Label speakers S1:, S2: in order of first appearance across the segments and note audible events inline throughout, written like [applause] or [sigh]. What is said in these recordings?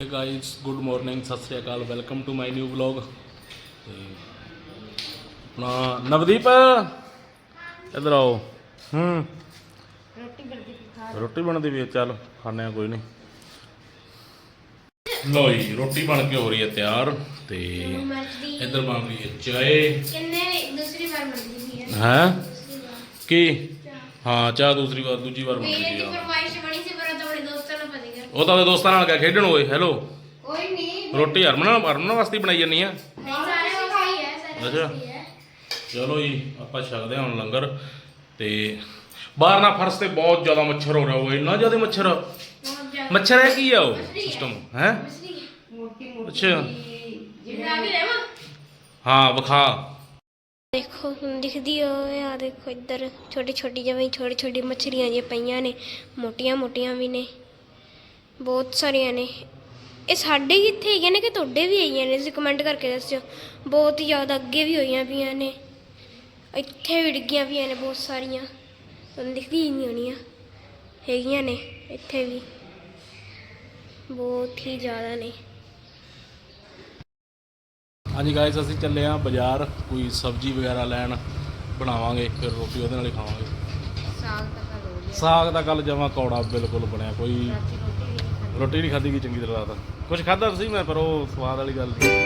S1: Hey guys good morning Sat Sri Akal welcome to my new vlog ਤੇ ਆਪਣਾ ਨਵਦੀਪ ਇੱਧਰ ਆਓ। ਹੂੰ।
S2: ਰੋਟੀ ਬਣਦੀ ਖਾ
S1: ਰੋਟੀ ਬਣਦੀ ਵੀ ਹੈ ਚੱਲ ਖਾਣੇ ਆ ਕੋਈ ਨਹੀਂ ਲੋ ਜੀ ਰੋਟੀ ਬਣ ਕੇ ਹੋ ਰਹੀ ਹੈ ਤਿਆਰ ਤੇ ਇੱਧਰ ਬਣ ਰਹੀ ਹੈ ਚਾਏ।
S2: ਕਿੰਨੇ ਦੂਸਰੀ ਵਾਰ ਮਰਦੀ ਹੈ?
S1: ਹੈ ਕੀ? ਹਾਂ ਚਾਹ ਦੂਸਰੀ ਵਾਰ ਦੂਜੀ ਵਾਰ ਬਣ
S2: ਮੇਰੇ ਉਹ ਤਾਂ
S1: ਉਹਦੇ ਦੋਸਤਾਂ ਨਾਲ ਗਿਆ ਖੇਡਣ ਓਏ ਹੈਲੋ
S2: ਕੋਈ ਨਹੀਂ
S1: ਰੋਟੀ ਹਰਮਨ ਹਰਮਨ ਵਾਸਤੇ ਹੀ ਬਣਾਈ ਜਾਨੀ ਆ।
S2: ਨਹੀਂ ਸਾਰੇ ਖਾਈ ਹੈ ਸਾਰੇ
S1: ਅੱਛਾ।
S2: ਖਾਈ ਹੈ
S1: ਚਲੋ ਜੀ ਆਪਾਂ ਛਕਦੇ ਹਾਂ ਹੁਣ ਲੰਗਰ। ਤੇ ਬਾਹਰ ਨਾ ਫਰਸ਼ ਤੇ ਬਹੁਤ ਜ਼ਿਆਦਾ ਮੱਛਰ ਹੋ ਰਿਹਾ ਉਹ ਇੰਨਾ ਜ਼ਿਆਦਾ ਮੱਛਰ।
S2: ਬਹੁਤ ਜ਼ਿਆਦਾ।
S1: ਮੱਛਰ ਹੈ ਕੀ ਆ ਉਹ
S2: ਹੈ।
S1: ਸਿਸਟਮ ਹੈ?
S2: ਮਛਲੀ
S3: ਮੋਟੀ ਮੋਟੀ
S1: ਅੱਛਾ।
S2: ਜਿਵੇਂ ਆ ਵੀ ਲੈਵਾ
S1: ਹਾਂ ਵਿਖਾ।
S2: ਦੇਖੋ ਹੁਣ ਦਿਖਦੀ ਹੋਏ ਆ ਦੇਖੋ ਇੱਧਰ। ਛੋਟੀ ਛੋਟੀ ਜਿਵੇਂ ਛੋਟੀ ਛੋਟੀ ਮੱਛਲੀਆਂ ਜੇ ਪਈਆਂ ਨੇ। ਮੋਟੀਆਂ ਮੋਟੀਆਂ ਵੀ ਨੇ। ਬਹੁਤ ਸਾਰੀਆਂ ਨੇ। ਇਹ ਸਾਡੇ ਹੀ ਇੱਥੇ ਹੈਗੀਆਂ ਨੇ ਕਿ ਤੁਹਾਡੇ ਵੀ ਹੈਗੀਆਂ ਨੇ? ਤੁਸੀਂ ਕਮੈਂਟ ਕਰਕੇ ਦੱਸਿਓ। ਬਹੁਤ ਹੀ ਜ਼ਿਆਦਾ ਅੱਗੇ ਵੀ ਹੋਈਆਂ ਪਈਆਂ ਨੇ। ਇੱਥੇ ਵੀ ਡਿੱਗੀਆਂ ਪਈਆਂ ਨੇ ਬਹੁਤ ਸਾਰੀਆਂ। ਤੁਹਾਨੂੰ ਦਿਖਦੀ ਹੀ ਨਹੀਂ ਹੋਣੀਆਂ ਹੈਗੀਆਂ ਨੇ ਇੱਥੇ ਵੀ। ਬਹੁਤ ਹੀ ਜ਼ਿਆਦਾ ਨੇ।
S1: ਹਾਂਜੀ ਗਾਇਸ ਅਸੀਂ ਚੱਲੇ ਆ ਬਾਜ਼ਾਰ। ਕੋਈ ਸਬਜ਼ੀ ਵਗੈਰਾ ਲੈਣ ਬਣਾਵਾਂਗੇ ਫਿਰ ਰੋਟੀ ਉਹਦੇ ਨਾਲ ਹੀ ਖਾਵਾਂਗੇ।
S2: ਸਾਗ
S1: ਸਾਗ ਦਾ ਕੱਲ ਜਮਾ ਕੌੜਾ ਬਿਲਕੁਲ ਬਣਿਆ, ਕੋਈ
S2: ਰੋਟੀ ਨਹੀਂ ਖਾਧੀ
S1: ਗਈ ਚੰਗੀ ਤਰ੍ਹਾਂ ਰਾਤ। ਕੁਝ ਖਾਧਾ ਸੀ ਮੈਂ, ਪਰ ਉਹ ਸਵਾਦ ਵਾਲੀ ਗੱਲ ਨਹੀਂ।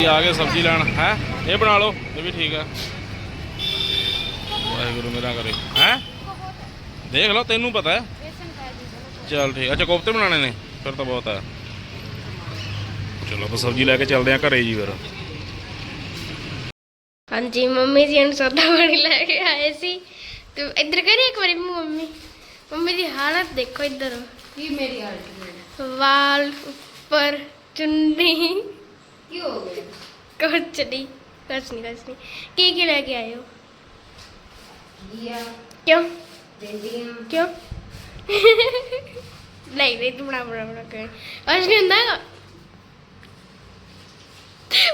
S1: ਆ ਗਏ ਸਬਜ਼ੀ ਲੈਣ, ਹੈ? ਇਹ ਬਣਾ ਲਓ, ਇਹ ਵੀ ਠੀਕ ਆ ਵਾਹਿਗੁਰੂ ਮੇਰਾ ਕਰੇ, ਹੈ? ਦੇਖ ਲਓ ਤੈਨੂੰ ਪਤਾ ਹੈ।
S2: ਬੇਸਨ ਪਾ ਦੀ
S1: ਚੱਲ ਠੀਕ ਅੱਛਾ ਕੋਫਤੇ ਬਣਾਉਣੇ ਨੇ? ਫਿਰ ਤਾਂ ਬਹੁਤ ਹੈ। ਚਲੋ ਆਪਾਂ ਸਬਜ਼ੀ ਲੈ ਕੇ ਚੱਲਦੇ ਆ ਘਰੇ ਜੀ ਫਿਰ।
S2: ਹਾਂਜੀ ਮੰਮੀ ਜੀ ਨੂੰ ਸੌਦਾ ਪਾਣੀ ਲੈ ਕੇ ਆਏ ਸੀ। ਤੇ ਇੱਧਰ ਕਰੀ ਇੱਕ ਵਾਰੀ ਮੰਮੀ? ਮੰਮੀ ਦੀ ਹਾਲਤ ਦੇਖੋ ਇੱਧਰ।
S3: ਕੀ ਮੇਰੀ ਹਾਲਤ
S2: ਵਾਲ ਉੱਪਰ ਚੁੰਨੀ।
S3: ਕੀ ਹੋ ਗਿਆ?
S2: ਕੁਛ ਨਹੀਂ ਕੁਛ ਨਹੀਂ ਕੁਛ ਨਹੀਂ ਕੀ ਕੀ ਲੈ ਕੇ ਆਏ ਹੋ?
S3: ਦੀਆ
S2: ਕਿਉਂ?
S3: ਡੰਡੀਆਂ
S2: ਕਿਉਂ? ਨਹੀਂ ਨਹੀਂ ਤੂੰ ਬਣਾ ਬਣਾ ਬਣਾ ਕੇ। ਅੱਜ ਨਹੀਂ ਹੁੰਦਾ ਹੈਗਾ?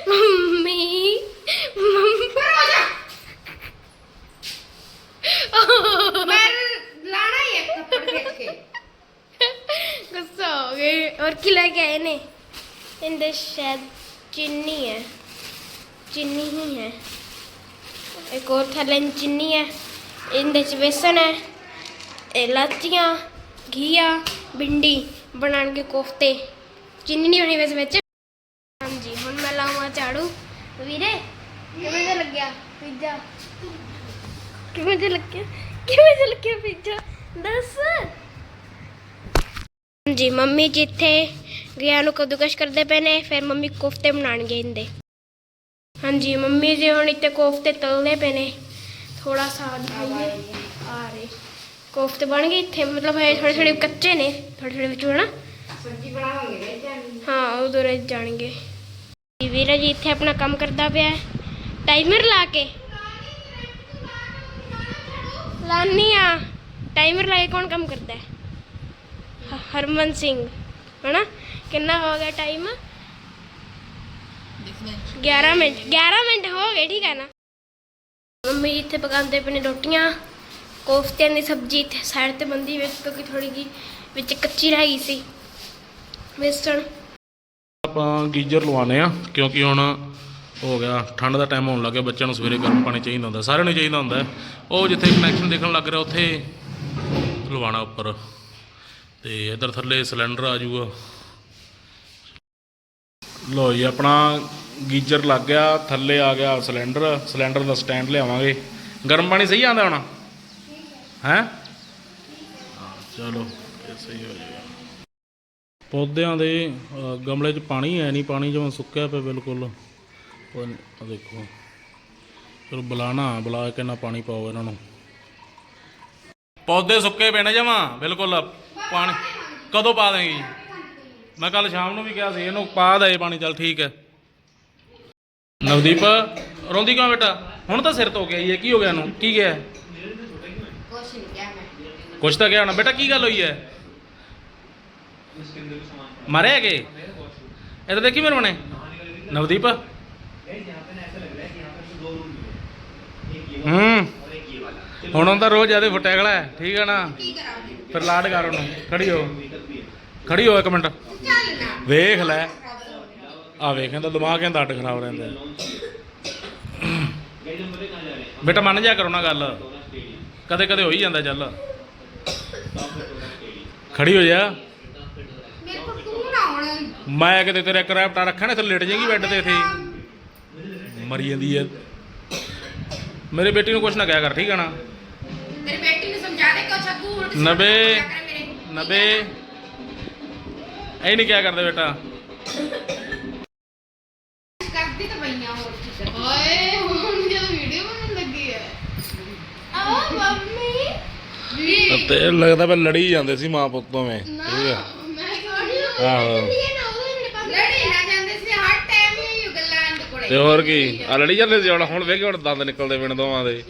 S2: Mummy mummy.
S3: ਮੈਂ ਲਾਣਾ ਹੀ ਇੱਕ ਕੱਪੜ ਦੇਖ ਕੇ।
S2: ਗੁੱਸਾ ਹੋ ਗਏ। ਔਰ ਕੀ ਲੈ ਕੇ ਆਏ ਨੇ? ਇਹਦੇ ਸ਼ਾਇਦ ਚੀਨੀ ਹੈ। ਚੀਨੀ ਹੀ ਹੈ। ਇੱਕ ਹੋਰ ਥੱਲੇ ਚੀਨੀ ਹੈ। ਇਹਦੇ ਚ ਬੇਸਨ ਹੈ। ਇਲਾਚੀਆਂ ਘੀਆ, ਭਿੰਡੀ ਬਣਾਉਣ ਕੋਫਤੇ। ਚੀਨੀ ਨਹੀਂ ਹੋਣੀ ਵੈਸੇ ਵਿੱਚ। ਹਾਂਜੀ, ਹੁਣ ਮੈਂ ਲਾਵਾਂ ਝਾੜੂ। ਵੀਰੇ, ਕਿਵੇਂ ਦਾ ਲੱਗਿਆ ਪੀਜ਼ਾ ਕਿਵੇਂ ਦਾ ਲੱਗਿਆ? ਕਿਵੇਂ ਦਾ ਲੱਗਿਆ ਪੀਜ਼ਾ ਦੱਸ। ਜੀ ਮੰਮੀ ਜਿੱਥੇ ਗਿਆ ਨੂੰ ਕਦੂਕਸ਼ ਕਰਦੇ ਪਏ ਨੇ, ਫਿਰ ਮੰਮੀ ਕੋਫਤੇ ਬਣਾਣਗੇ ਇਹਦੇ। ਹਾਂਜੀ, ਮੰਮੀ ਜੀ ਹੁਣ ਇੱਥੇ ਕੋਫਤੇ ਤਲਦੇ ਪਏ ਨੇ। ਥੋੜਾ ਸਾ ਦਿਖਾਈਏ ਆ ਰਹੇ। ਕੋਫਤੇ ਬਣ ਗਏ ਇੱਥੇ ਮਤਲਬ ਹੈ ਥੋੜੇ ਥੋੜੇ ਕੱਚੇ ਨੇ ਥੋੜੇ ਥੋੜੇ ਵਿੱਚੋਂ ਹਨਾ।
S3: ਸਬਜ਼ੀ ਬਣਾਵਾਂਗੇ ਰਹਿ
S2: ਹਾਂ ਉਧਰ ਰਹਿ ਜਾਣਗੇ। ਵੀਰਾ ਜੀ ਇੱਥੇ ਆਪਣਾ ਕੰਮ ਕਰਦਾ ਪਿਆ ਟਾਈਮਰ ਲਾ ਕੇ। ਲਾਨੀ ਆ। ਟਾਈਮਰ ਲਾ ਕੇ ਕੌਣ ਕੰਮ ਕਰਦਾ ਹੈ? ਹਰਮਨ ਸਿੰਘ ਹਨਾ? ਕਿੰਨਾ ਹੋ ਗਿਆ ਟਾਈਮ? 11 ਮਿੰਟ। 11 ਮਿੰਟ ਹੋ ਗਏ ਠੀਕ ਹੈ ਨਾ? ਮੰਮੀ ਇੱਥੇ ਪਕਾਉਂਦੇ ਪਏ ਨੇ ਰੋਟੀਆਂ। ਕੋਫਤਿਆਂ ਦੀ ਸਬਜ਼ੀ ਇੱਥੇ ਸਾਈਡ ਤੇ ਬੰਦੀ ਵਿੱਚ ਕਿਉਂਕਿ ਥੋੜੀ ਜੀ ਵਿੱਚ ਕੱਚੀ ਰਹਿ ਗਈ ਸੀ। ਵੇਸਣ।
S1: ਆਪਾਂ ਗੀਜ਼ਰ ਲਵਾਉਣੇ ਆ, ਕਿਉਂਕਿ ਹੁਣ ਹੋ ਗਿਆ, ਠੰਡ ਦਾ ਟਾਈਮ ਹੋਣ ਲੱਗਿਆ, ਬੱਚਿਆਂ ਨੂੰ ਸਵੇਰੇ ਗਰਮ ਪਾਣੀ ਚਾਹੀਦਾ ਹੁੰਦਾ, ਸਾਰਿਆਂ ਨੂੰ ਚਾਹੀਦਾ ਹੁੰਦਾ। ਉਹ ਜਿੱਥੇ ਕਨੈਕਸ਼ਨ ਦੇਖਣ ਲੱਗ ਰਿਹਾ, ਉੱਥੇ ਲਵਾਉਣਾ ਉੱਪਰ। ਤੇ ਇਧਰ ਥੱਲੇ ਸਿਲੰਡਰ ਆ ਜਾਊਗਾ ਲੋ ਜੀ, ਆਪਣਾ ਗੀਜ਼ਰ ਲੱਗ ਗਿਆ, ਥੱਲੇ ਆ ਗਿਆ ਸਿਲੰਡਰ। ਸਿਲੰਡਰ ਦਾ ਸਟੈਂਡ ਲਿਆਵਾਂਗੇ। ਗਰਮ ਪਾਣੀ ਸਹੀ ਆਉਂਦਾ ਹੁਣ? ਹੈ? ਚਲੋ ਇਹ ਸਹੀ ਹੋ ਜਾਏਗਾ। ਪੌਦਿਆਂ ਦੇ ਗਮਲੇ 'ਚ ਪਾਣੀ ਹੈ ਨਹੀਂ, ਪਾਣੀ ਜਿਵੇਂ ਸੁੱਕਿਆ ਪਿਆ ਬਿਲਕੁਲ। ਉਹ ਦੇਖੋ। ਚਲੋ ਬੁਲਾਣਾ ਬੁਲਾ ਕੇ ਨਾ ਪਾਣੀ ਪਾਓ ਇਹਨਾਂ ਨੂੰ। ਪੌਦੇ ਸੁੱਕੇ ਪਏ ਨੇ ਜਮਾਂ, ਬਿਲਕੁਲ। ਪਾਣੀ, ਕਦੋਂ ਪਾ ਦੇਂਗੀ ਮੈਂ ਕੱਲ ਸ਼ਾਮ ਨੂੰ ਵੀ ਕਿਹਾ ਸੀ, ਇਹਨੂੰ ਪਾ ਦੇ ਪਾਣੀ, ਚੱਲ ਠੀਕ ਹੈ। ਨਵਦੀਪ, ਰੋਂਦੀ ਕਿਉਂ ਬੇਟਾ? ਹੁਣ ਤਾਂ ਸਿਰ ਧੋ ਕੇ ਆਈ ਕੀ ਹੋ ਗਿਆ ਇਹਨੂੰ? ਕੀ ਗਿਆ
S3: ਕੁਛ ਨਹੀਂ ਕਿਹਾ ਮੈਂ
S1: ਕੁਛ ਤਾਂ ਗਿਆ ਹੋਣਾ। ਬੇਟਾ, ਕੀ ਗੱਲ ਹੋਈ ਹੈ? ਮਾਰੇ ਹੈਗੇ ਇਹ ਤਾਂ ਦੇਖੀ ਮੇਰੇ ਬਣੇ ਨਵਦੀਪ? ਹੂੰ। ਹੁਣ ਉਹਦਾ ਰੋਜ਼ ਜ਼ਿਆਦਾ ਫੁੱਟਿਆ ਖੜਾ ਹੈ। ਠੀਕ ਹੈ ਨਾ? ਫਿਰ ਲਾਡ ਕਰ ਉਹਨੂੰ। ਖੜੀ ਹੋ। ਖੜੀ ਹੋ ਇੱਕ ਮਿੰਟ।
S3: ਚੱਲ ਨਾ
S1: ਵੇਖ ਲੈ। ਆ ਵੇਖ ਕਹਿੰਦਾ ਦਿਮਾਗ ਕਹਿੰਦਾ ਅੱਡ ਖਰਾਬ ਰਹਿੰਦਾ ਬੇਟਾ, ਮੰਨ ਜਾ ਕਰੋ ਨਾ ਗੱਲ। ਕਦੇ ਕਦੇ ਹੋ ਹੀ ਜਾਂਦਾ ਚੱਲ। ਖੜੀ ਹੋ ਜਾ।
S3: ਮੇਰੇ ਤੂੰ ਨਾ ਹੁਣ
S1: ਮੈਂ ਕਿਤੇ ਤੇਰਾ ਕਰੈਪਟਾ ਰੱਖਾਂ ਨਾ ਤੇ ਲੇਟ ਜਾਏਗੀ ਬੈੱਡ ਤੇ ਇੱਥੇ। ਮਰੀ ਜਾਂਦੀ ਐ। ਮੇਰੀ ਬੇਟੀ ਨੂੰ ਕੁਛ ਨਾ ਕਹਿਆ ਕਰ ਠੀਕ ਹੈ ਨਾ?
S3: ਤੇਰੀ ਬੇਟੀ ਨੂੰ ਸਮਝਾ ਦੇ ਕਿ ਛੱਗੂ ਉਲਟ
S1: ਨੱਬੇ
S3: ਸਿੱਧਾ ਕਰ ਮੇਰੇ।
S1: ਨੱਬੇ। ਐ ਨਹੀਂ ਕਿਆ ਕਰਦੇ ਬੇਟਾ
S3: ਕਰਦੀ ਤਾਂ ਪਈਆਂ ਹੋਰ ਕੀ ਕਰਦੀ
S4: ਓਏ ਹੁਣ ਜਦੋਂ ਵੀਡੀਓ ਬਣਨ ਲੱਗੀ ਹੈ
S2: ਆ ਮੰਮੀ
S4: ਵੀ
S1: ਤੇ ਲੱਗਦਾ ਮੈਂ ਲੜੀ ਜਾਂਦੇ ਸੀ ਮਾਂ ਪੁੱਤੋਂ ਮੈਂ।
S4: ਨਾ
S1: ਠੀਕ ਹੈ ਆਹੋ।
S2: ਇਹ ਨਾ ਉਹਦੇ ਮੇਰੇ ਪਾਸ
S3: ਲੜੀ ਨਾ ਜਾਂਦੇ ਸੀ ਹਰ ਟਾਈਮ ਹੀ ਇਹ ਗੱਲਾਂ ਅੰਦ ਕੋਲੇ।
S1: ਤੇ ਹੋਰ ਕੀ? ਆ ਲੜੀ ਜਾਂਦੇ ਸੀ ਹੁਣ ਹੁਣ ਵੇਖ ਹੁਣ ਦੰਦ ਨਿਕਲਦੇ ਪਿੰਡ ਦੋਵਾਂ ਦੇ।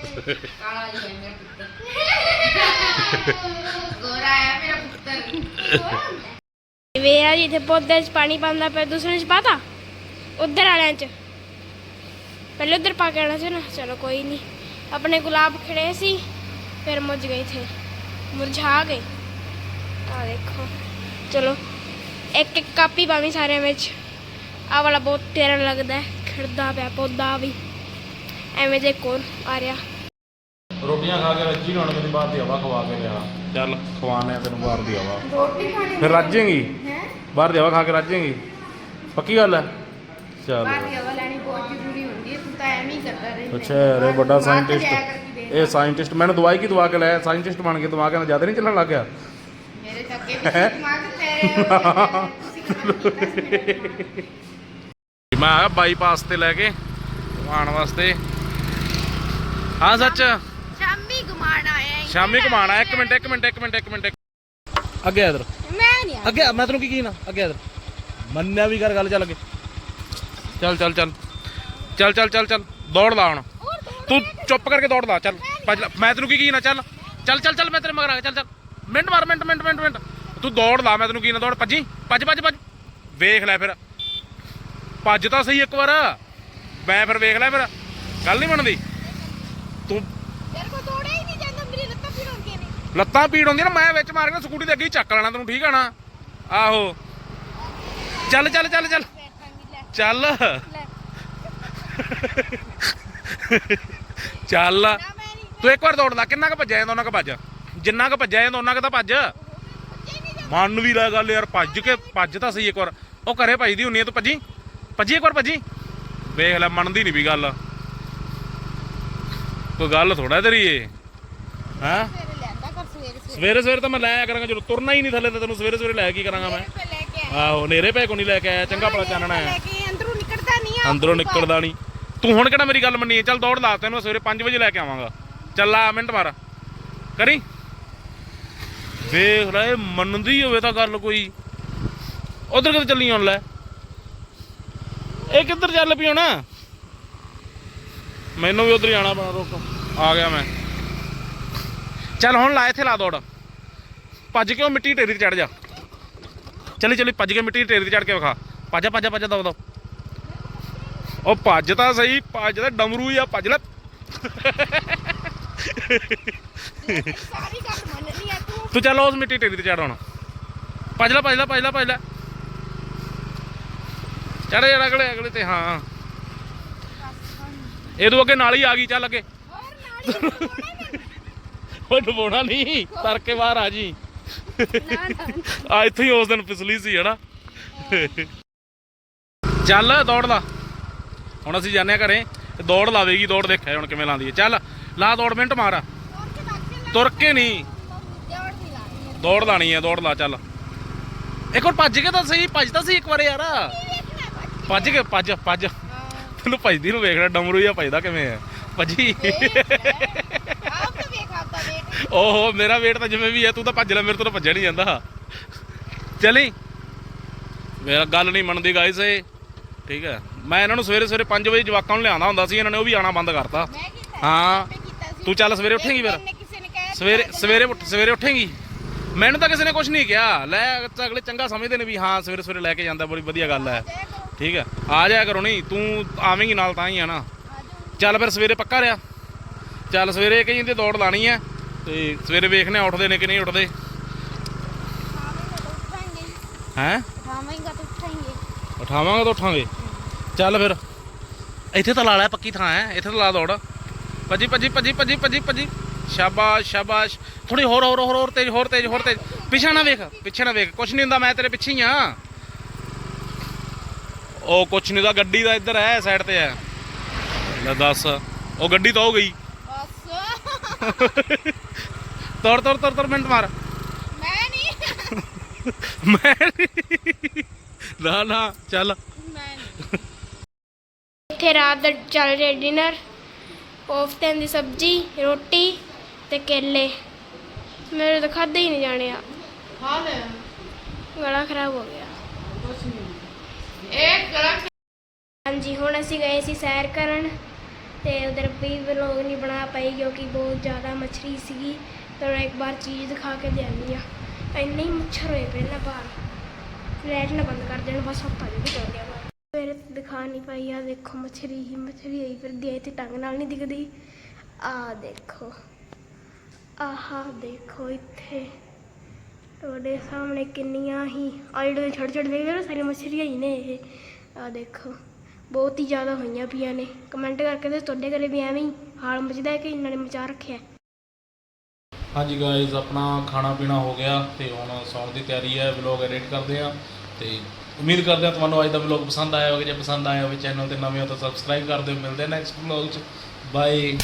S3: ਕਾਲਾ ਜੀ ਹੈ ਮੇਰਾ ਪੁੱਤਰ। [laughs] ਗੋਰਾ ਹੈ ਮੇਰਾ ਪੁੱਤਰ।
S2: ਵੇਰਾ ਜਿੱਥੇ ਪੌਦੇ 'ਚ ਪਾਣੀ ਪਾਉਂਦਾ ਪਿਆ ਦੂਸਰੇ 'ਚ ਪਾਤਾ? ਉਧਰ ਵਾਲਿਆਂ 'ਚ। ਪਹਿਲੇ ਉਧਰ ਪਾ ਕੇ ਆਣਾ ਸੀ ਨਾ। ਚਲੋ ਕੋਈ ਨਹੀਂ ਆਪਣੇ ਗੁਲਾਬ ਖਿੜੇ ਸੀ। ਫਿਰ ਮੁੱਝ ਗਏ ਥੇ ਮੁਰਝਾ ਗਏ ਆ ਦੇਖੋ। ਚਲੋ ਇੱਕ ਇੱਕ ਕਾਪੀ ਪਾਵੀਂ ਸਾਰਿਆਂ ਵਿੱਚ। ਆ ਵਾਲਾ ਬਹੁਤ ਤੇਰਾ ਲੱਗਦਾ ਹੈ। ਖਿੜਦਾ ਪਿਆ ਪੌਦਾ ਵੀ। ਐਵੇਂ ਦੇ ਕੋਲ ਆ ਰਿਹਾ।
S1: ਰੋਟੀਆਂ ਖਾ ਕੇ ਰੱਜੀ ਹੁਣ ਕਦੀ ਬਾਹਰ ਦੀ ਹਵਾ ਖਵਾ ਕੇ ਲਿਆ। ਚੱਲ ਖਵਾਣੇ ਆ ਤੈਨੂੰ ਬਾਹਰ ਦੀ ਹਵਾ।
S3: ਰੋਟੀ ਖਾਣੀ
S1: ਫਿਰ ਰੱਜੇਂਗੀ?
S3: ਹੈ?
S1: ਬਾਹਰ ਦੀ ਹਵਾ ਖਾ ਕੇ ਰੱਜੇਂਗੀ? ਪੱਕੀ ਗੱਲ ਹੈ? ਚੱਲ।
S3: ਬਾਹਰ ਦੀ ਹਵਾ ਲੈਣੀ ਬਹੁਤ ਜ਼ਰੂਰੀ ਹੁੰਦੀ ਹੈ। ਤੂੰ ਤਾਂ ਐਵੇਂ ਹੀ ਕਰਦਾ ਰਹਿੰਦਾ
S1: ਅੱਛਾ ਅਰੇ ਵੱਡਾ ਸਾਇੰਟਿਸਟ। ਇਹ ਸਾਇੰਟਿਸਟ ਮੈਨੂੰ ਦਵਾਈ ਕੀ ਦਵਾ ਕੇ ਲਾਇਆ ਸਾਇੰਟਿਸਟ ਬਣ ਕੇ ਦਿਮਾਗ ਨਾਲ ਜ਼ਿਆਦਾ ਨਹੀਂ ਚੱਲਣ ਲੱਗ ਗਿਆ?
S3: ਮੇਰੇ ਤਾਂ ਅੱਗੇ ਵੀ ਦਿਮਾਗ
S1: ਮੈਂ ਆਇਆ ਬਾਈਪਾਸ ਤੇ ਲੈ ਕੇ ਆਉਣ ਵਾਸਤੇ। ਹਾਂ ਸੱਚ?
S3: ਸ਼ਾਮੀ ਘੁਮਾਣ ਆਇਆ
S1: ਸ਼ਾਮੀ ਘੁਮਾਣਾ ਇੱਕ ਮਿੰਟ ਇੱਕ ਮਿੰਟ ਇੱਕ ਮਿੰਟ ਇੱਕ ਮਿੰਟ ਇੱਕ- ਅੱਗੇ ਆ ਇਧਰ।
S2: ਮੈਂ ਨਹੀਂ
S1: ਅੱਗੇ ਮੈਂ ਤੈਨੂੰ ਕੀ ਕਹਿਣਾ ਅੱਗੇ ਆ ਇਧਰ। ਮੰਨਿਆ ਵੀ ਕਰ ਗੱਲ ਚੱਲ ਅੱਗੇ। ਚੱਲ ਚੱਲ ਚੱਲ। ਚੱਲ ਚੱਲ ਚੱਲ ਚੱਲ। ਦੌੜ ਲਾ ਹੁਣ। ਤੂੰ ਚੁੱਪ ਕਰਕੇ ਦੌੜ ਲਾ ਚੱਲ ਭੱਜ ਲਾ। ਮੈਂ ਤੈਨੂੰ ਕੀ ਕਹਿਣਾ ਚੱਲ ਚੱਲ ਚੱਲ ਚੱਲ ਮੈਂ ਤੇਰੇ ਮਗਰ ਆ ਗਿਆ ਚੱਲ ਚੱਲ। ਮਿੰਟ ਮਾਰ ਮਿੰਟ ਮਿੰਟ ਮਿੰਟ ਮਿੰਟ। ਤੂੰ ਦੌੜ ਲਾ ਮੈਂ ਤੈਨੂੰ ਕੀ ਨਾ ਦੌੜ। ਭੱਜੀ ਭੱਜ ਭੱਜ ਭੱਜ। ਵੇਖ ਲੈ ਫਿਰ। ਭੱਜ ਤਾਂ ਸਹੀ ਇੱਕ ਵਾਰ। ਮੈਂ ਫਿਰ ਵੇਖ ਲੈ ਫਿਰ। ਗੱਲ ਨਹੀਂ ਬਣਦੀ। ਤੂੰ
S2: ਤੇਰੇ ਕੋ ਤੋੜਿਆ ਹੀ ਨਹੀਂ ਜਾਂਦਾ ਮੇਰੀ ਲੱਤਾਂ ਪੀੜ ਹੁੰਦੀਆਂ ਨੇ।
S1: ਲੱਤਾਂ ਪੀੜ ਹੁੰਦੀਆਂ ਨਾ ਮੈਂ ਵਿੱਚ ਮਾਰ ਕੇ ਨਾ ਸਕੂਟੀ ਦੇ ਅੱਗੇ ਹੀ ਚੱਕ ਲੈਣਾ ਤੈਨੂੰ ਠੀਕ ਆ ਨਾ? ਆਹੋ। ਚੱਲ ਚੱਲ ਚੱਲ ਚੱਲ। ਚੱਲ। [laughs] ਚੱਲ। ਤੂੰ ਇੱਕ ਵਾਰ ਦੌੜ ਲਾ ਕਿੰਨਾ ਕੁ ਭੱਜਿਆ ਜਾਂਦਾ ਉਹਨਾਂ ਕੁ ਭੱਜ? ਜਿੰਨਾ ਕੁ ਭੱਜਿਆ ਜਾਂਦਾ ਉਹਨਾਂ ਕੁ ਤਾਂ ਭੱਜ। ਮੰਨ ਵੀ ਲੈ ਗੱਲ ਯਾਰ ਭੱਜ ਕੇ ਭੱਜ ਤਾਂ ਸਹੀ ਇੱਕ ਵਾਰ। ਉਹ ਘਰੇ ਭੱਜਦੀ ਹੁੰਨੀ ਤੂੰ ਭੱਜੀ? ਭੱਜੀ ਇੱਕ ਵਾਰ ਭੱਜੀ? ਵੇਖ ਲੈ ਮੰਨਦੀ ਨਹੀਂ ਵੀ ਗੱਲ। ਕੋਈ ਗੱਲ ਥੋੜਾ ਤੇਰੀ ਇਹ? ਹੈਂ? ਸਵੇਰੇ ਸਵੇਰੇ ਤਾਂ ਮੈਂ ਲੈ ਆਇਆ ਕਰਾਂਗਾ ਜਦੋਂ ਤੁਰਨਾ ਹੀ ਨਹੀਂ ਥੱਲੇ ਤਾਂ ਤੈਨੂੰ ਸਵੇਰੇ ਸਵੇਰੇ ਲੈ ਕੀ ਕਰਾਂਗਾ ਮੈਂ। ਆਹੋ ਨੇਰੇ ਪੈ ਕੋ ਨਹੀਂ ਲੈ ਕੇ ਆਇਆ ਚੰਗਾ ਭਲਾ ਚਾਨਣਾ ਹੈ।
S2: ਅੰਦਰੋਂ ਨਿਕਲਦਾ ਨਹੀਂ।
S1: ਤੂੰ ਹੁਣ ਕਿਹੜਾ ਮੇਰੀ ਗੱਲ ਮੰਨੀ ਹੈ ਚੱਲ ਦੌੜ ਲਾ ਤੈਨੂੰ ਸਵੇਰੇ 5 ਵਜੇ ਲੈ ਕੇ ਆਵਾਂਗਾ। ਚੱਲ ਆ ਮਿੰਟ ਮਾਰ। ਕਰੀ? ਵੇਖ ਲੈ ਮੰਨਦੀ ਹੋਵੇ ਤਾਂ ਗੱਲ ਕੋਈ। ਉਧਰ ਕਿੱਥੇ ਚੱਲੀ ਹੁਣ ਲੈ? ਇਹ ਕਿੱਧਰ ਚੱਲ ਪਈ ਹੁਣ? ਮੈਨੂੰ ਵੀ ਉਧਰ ਜਾਣਾ ਪੈਣਾ, ਰੁਕ। ਆ ਗਿਆ ਮੈਂ। ਚੱਲ ਹੁਣ ਲਾ, ਇੱਥੇ ਲਾ ਦੌੜ। ਭੱਜ ਕੇ ਉਹ ਮਿੱਟੀ ਢੇਰੀ ਤੇ ਚੜ ਜਾ। ਚੱਲੀ ਚੱਲੀ, ਭੱਜ ਕੇ ਮਿੱਟੀ ਢੇਰੀ ਤੇ ਚੜ ਕੇ ਵਿਖਾ। ਭੱਜ ਭੱਜ ਭੱਜ, ਦਬ ਦਬ। ਉਹ ਭੱਜ ਤਾਂ ਸਹੀ, ਭੱਜ ਤਾਂ ਡਮਰੂ ਆ, ਭੱਜ ਲੈ।
S2: ਸਾਰੀ ਗੱਲ ਮੰਨਣੀ ਆ ਤੂੰ
S1: ਤੂੰ ਚੱਲ ਉਸ ਮਿੱਟੀ ਢੇਰੀ ਤੇ ਚੜ ਹੁਣ। ਭੱਜ ਲੈ ਭੱਜ ਲੈ ਭੱਜ ਲੈ ਭੱਜ ਲੈ। ਚੜ ਜਾ ਅਗਲੇ ਅਗਲੇ ਤੇ, ਹਾਂ। ਇਹ ਤੋਂ ਅੱਗੇ ਨਾਲ ਹੀ ਆ ਗਈ, ਚੱਲ ਅੱਗੇ।
S2: ਹੋਰ ਨਾਲ ਹੀ
S1: ਓਏ ਡਬੋਣਾ ਨਹੀਂ ਤਰ ਕੇ ਬਾਹਰ ਆ ਜੀ। ਆ ਇੱਥੇ ਹੀ ਉਸ ਦਿਨ ਫਿਸਲੀ ਸੀ, ਹਨਾ। ਚੱਲ ਦੌੜ ਲਾ। ਹੁਣ ਅਸੀਂ ਜਾਂਦੇ ਆ ਘਰੇ ਤੇ ਦੌੜ ਲਾਵੇਗੀ, ਦੌੜ ਦੇਖਿਆ ਹੁਣ ਕਿਵੇਂ ਲਾਉਂਦੀ ਹੈ। ਚੱਲ, ਲਾ ਦੌੜ, ਮਿੰਟ ਮਾਰ। ਤੁਰ ਕੇ ਨਹੀਂ। ਦੌੜ ਲਾਣੀ ਹੈ, ਦੌੜ ਲਾ, ਚੱਲ। ਇੱਕ ਵਾਰ ਭੱਜ ਕੇ ਤਾਂ ਸਹੀ ਭੱਜ ਤਾਂ ਸੀ ਇੱਕ ਵਾਰ ਯਾਰ। ਭੱਜ ਕੇ, ਭੱਜ ਭੱਜ। ਤੈਨੂੰ ਭੱਜਦੀ ਨੂੰ ਵੇਖਣਾ, ਡਮਰੂ ਜਿਹਾ ਭੱਜਦਾ ਕਿਵੇਂ ਹੈ। ਭੱਜੀ। ਓਹੋ, ਮੇਰਾ weight ਤਾਂ ਜਿਵੇਂ ਵੀ ਹੈ, ਤੂੰ ਤਾਂ ਭੱਜ ਲੈ, ਮੇਰੇ ਤੋਂ ਤਾਂ ਭੱਜਿਆ ਨਹੀਂ ਜਾਂਦਾ। ਚਲੀ। ਮੇਰਾ ਗੱਲ ਨਹੀਂ ਮੰਨਦੀ ਗਾਇਸ ਇਹ। ਠੀਕ ਹੈ। ਮੈਂ ਇਹਨਾਂ ਨੂੰ ਸਵੇਰੇ ਸਵੇਰੇ 5 ਵਜੇ ਜਵਾਕਾਂ ਨੂੰ ਲਿਆਉਂਦਾ ਹੁੰਦਾ ਸੀ ਇਹਨਾਂ ਨੇ ਉਹ ਵੀ ਆਣਾ ਬੰਦ ਕਰਤਾ। ਹਾਂ। ਤੂੰ ਚੱਲ ਸਵੇਰੇ ਉੱਠੇਂਗੀ ਫਿਰ। ਸਵੇਰੇ ਸਵੇਰੇ ਉੱਠ ਸਵੇਰੇ ਉੱਠੇਂਗੀ। ਮੈਨੂੰ ਤਾਂ ਕਿਸੇ ਨੇ ਕੁਝ ਨਹੀਂ ਕਿਹਾ। ਲੈ ਅਗਲੇ ਚੰਗਾ ਸਮਝਦੇ ਨੇ ਵੀ ਹਾਂ ਸਵੇਰੇ ਸਵੇਰੇ ਲੈ ਕੇ ਜਾਂਦਾ ਬੜੀ ਵਧੀਆ ਗੱਲ ਹੈ। ਠੀਕ ਹੈ। ਆ ਜਾਇਆ ਕਰੋ। ਨਹੀਂ ਤੂੰ ਆਵੇਂਗੀ ਨਾਲ ਤਾਂ ਹੀ ਆ ਨਾ। ਚੱਲ ਫਿਰ ਸਵੇਰੇ ਪੱਕਾ ਰਿਆ ਚੱਲ ਸਵੇਰੇ ਕਹੀਂ ਤੇ ਦੌੜ ਲਾਣੀ ਹੈ। ਤੇ ਸਵੇਰੇ ਵੇਖਨੇ ਉੱਠਦੇ ਨੇ ਕਿ ਨਹੀਂ ਉੱਠਦੇ। ਹੈਂ?
S2: ਉਠਾਵਾਂਗਾ ਤਾਂ ਉਠਾਂਗੇ।
S1: ਉਠਾਵਾਂਗੇ ਤਾਂ ਉੱਠਾਂਗੇ। ਚੱਲ ਫਿਰ। ਇੱਥੇ ਤਾਂ ਲਾ ਲੈ ਪੱਕੀ ਥਾਂ ਹੈ। ਇੱਥੇ ਤਾਂ ਲਾ ਦੌੜ। ਭੱਜੀ ਭੱਜੀ ਭੱਜੀ ਭੱਜੀ ਭੱਜੀ ਭੱਜੀ। ਸ਼ਾਬਾਸ਼ ਸ਼ਾਬਾਸ਼। ਥੋੜੀ ਹੋਰ ਹੋਰ ਹੋਰ ਹੋਰ ਤੇਜ਼ ਹੋਰ ਤੇਜ਼ ਹੋਰ ਤੇਜ਼। ਪਿੱਛੇ ਨਾ ਵੇਖ ਪਿੱਛੇ ਨਾ ਵੇਖ। ਕੁਛ ਨਹੀਂ ਹੁੰਦਾ ਮੈਂ ਤੇਰੇ ਪਿੱਛੇ ਹੀ ਆ ਉਹ ਕੁਛ ਨਹੀਂ ਦਾ ਗੱਡੀ ਦਾ ਇੱਧਰ ਹੈ ਸਾਈਡ ਤੇ ਹੈ। ਲੈ ਦੱਸ ਉਹ ਗੱਡੀ ਤਾਂ ਹੋ ਗਈ।
S4: ਬਸ।
S1: ਤੁਰ ਤੁਰ ਤੁਰ ਤੁਰ ਮਿੰਟ ਮਾਰ।
S4: ਮੈਂ ਨਹੀਂ।
S1: ਮੈਂ ਨੀ। ਨਾ ਨਾ ਚੱਲ।
S2: ਇੱਥੇ ਰਾਤ ਦਾ ਚੱਲ ਰਿਹਾ ਡਿਨਰ ਕੋਫਤੇ ਦੀ ਸਬਜ਼ੀ ਰੋਟੀ ਤੇ ਕੇਲੇ। ਮੇਰੇ ਤਾਂ ਖਾਦੇ ਹੀ ਨਹੀਂ ਜਾਣਿਆ
S4: ਖਾ ਲੈ।
S2: ਗਲਾ ਖਰਾਬ ਹੋ ਗਿਆ।
S4: ਕੁਛ ਨਹੀਂ। ਇਹ ਗਲਾ
S2: ਹਾਂਜੀ ਹੁਣ ਅਸੀਂ ਗਏ ਸੀ ਸੈਰ ਕਰਨ ਤੇ ਉਧਰ ਵੀ ਵਲੋਗ ਨਹੀਂ ਬਣਾ ਪਾਈ ਕਿਉਂਕਿ ਬਹੁਤ ਜ਼ਿਆਦਾ ਮੱਛਰੀ ਸੀਗੀ। ਤਾਂ ਇੱਕ ਵਾਰ ਚੀਜ਼ ਦਿਖਾ ਕੇ ਦੇਣੀ ਆ। ਇੰਨੇ ਹੀ ਮੱਛਰ ਹੋਏ ਪਏ ਨਾ ਬਾਹਰ। ਲਾਈਟ ਨਾ ਬੰਦ ਕਰ ਦੇਣ ਬਸ ਆਪਾਂ ਜੀ ਚਲ ਗਿਆ ਬਾਹਰ ਦਿਖਾ ਨਹੀਂ ਪਾਈ ਆ ਦੇਖੋ ਮੱਛਰੀ ਹੀ ਮੱਛਰੀ ਆਈ ਫਿਰਦੀ ਹੈ ਤੇ ਟੰਗ ਨਾਲ ਨਹੀਂ ਦਿਖਦੀ। ਆ ਦੇਖੋ, ਆਹਾ ਦੇਖੋ ਇੱਥੇ। ਤੁਹਾਡੇ ਸਾਹਮਣੇ ਕਿੰਨੀਆਂ ਹੀ ਆ ਜਿਹੜੇ ਛੋਟੇ ਦੇਖਦੇ ਹੋ ਸਾਰੀ ਮੱਛਰੀਆਂ ਹੀ ਨੇ ਇਹ। ਆ ਦੇਖੋ, ਬਹੁਤ ਹੀ ਜ਼ਿਆਦਾ ਹੋਈਆਂ ਪਈਆਂ ਨੇ। ਕਮੈਂਟ ਕਰਕੇ ਦੱਸੋ, ਤੁਹਾਡੇ ਘਰੇ ਵੀ ਐਵੇਂ ਹੀ ਹਾਲ ਮਚਦਾ ਹੈ ਕਿ ਇਹਨਾਂ ਨੇ ਮਚਾ ਰੱਖਿਆ
S1: ਹਾਂਜੀ ਗਾਇਜ਼ ਆਪਣਾ ਖਾਣਾ ਪੀਣਾ ਹੋ ਗਿਆ ਤੇ ਹੁਣ ਸੌਣ ਦੀ ਤਿਆਰੀ ਹੈ ਵਲੌਗ ਐਡਿਟ ਕਰਦੇ ਆ ਤੇ ਉਮੀਦ ਕਰਦੇ ਹਾਂ ਤੁਹਾਨੂੰ ਅੱਜ ਦਾ ਵਲੌਗ ਪਸੰਦ ਆਇਆ ਹੋਵੇ, ਜੇ ਪਸੰਦ ਆਇਆ ਹੋਵੇ ਚੈਨਲ ਤੇ ਨਵੇਂ ਹੋ ਤਾਂ ਸਬਸਕ੍ਰਾਈਬ ਕਰ ਦਿਓ। ਮਿਲਦੇ ਆ ਨੈਕਸਟ ਵਲੌਗ ਚ। ਬਾਏ